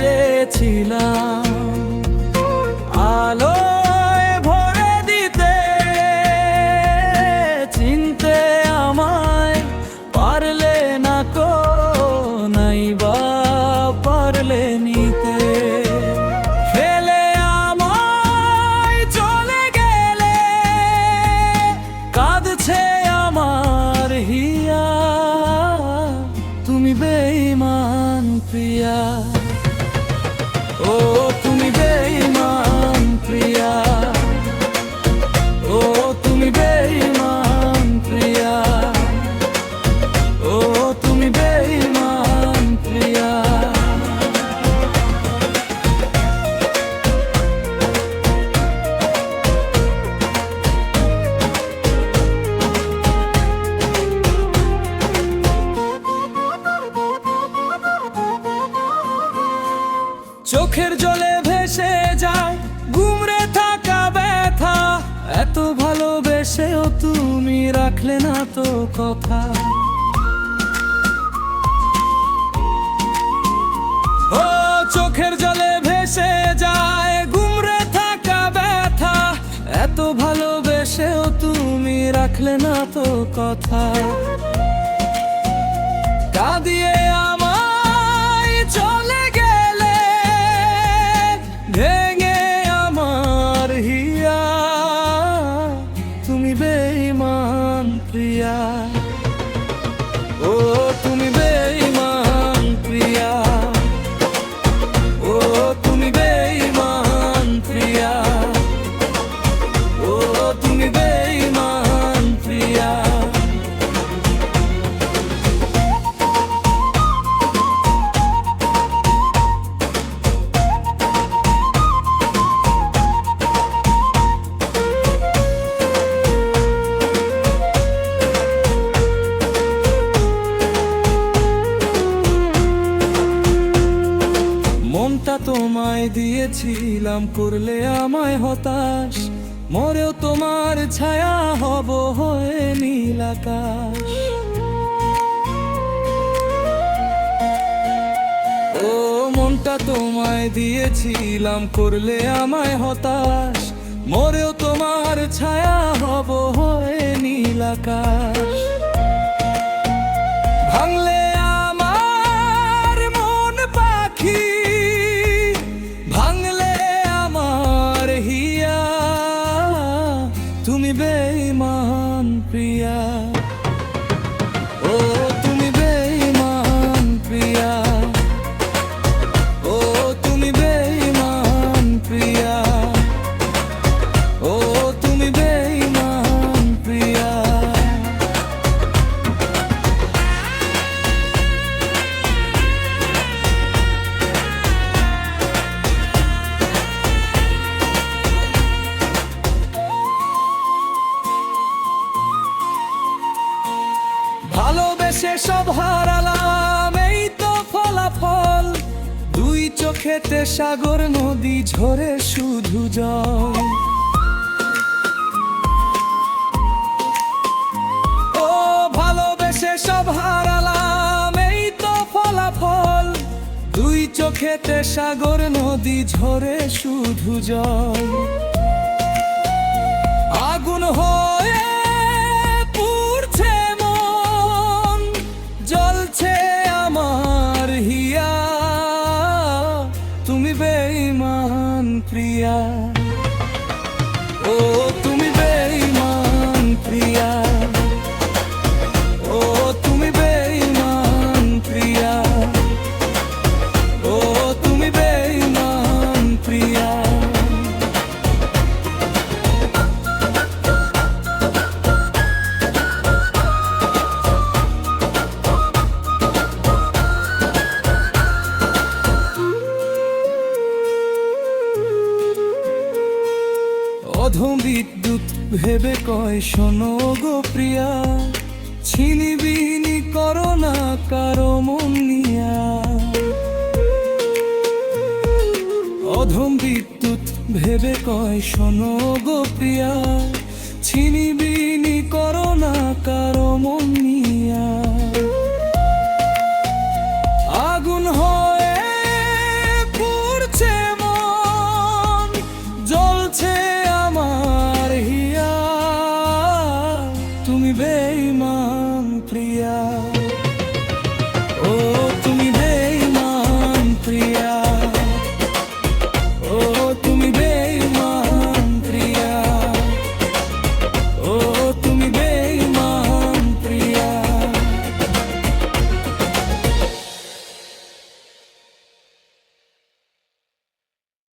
চেয়েছিলাম আলোয় ভরে চিনতে আমায় পারলে না বা পারলে নিতে। ফেলে চলে গেলে, কাঁদছে আমার হিয়া। তুমি প্রিয়া। চোখের জলে ভেসে যায় গুমরে থাকা ব্যথা। এত ভালোবেসেও তুমি রাখলে না তো কথা। ও, চোখের জলে ভেসে যায় গুমরে থাকা ব্যথা। এত ভালোবেসেও তুমি রাখলে না তো কথা। কাঁদিয়ে আমায় তোমায় দিয়েছিলাম, করলে আমায় হতাশ। মরেও তোমার ছায়া হব হয়ে নীল আকাশ। ও মনটা তোমায় দিয়েছিলাম, করলে আমায় হতাশ। মরেও তোমার ছায়া হব হয়ে নীল আকাশ। হারালাম, এই তো ফলাফল। দুই চোখেতে সাগর, নদী ঝরে শুধু জল। ও ভালোবেসে সব হারালাম, এই তো ফলাফল। দুই চোখেতে সাগর, নদী ঝরে শুধু জল। আগুন হয়ে প্রিয়া অধম বিদ্যুৎ ভেবে কয়, শোনো গো প্রিয়া, ছিনিবিনি করো না কারও মন নিয়া। অধম বিদ্যুৎ ভেবে কয়, শোনো গো প্রিয়া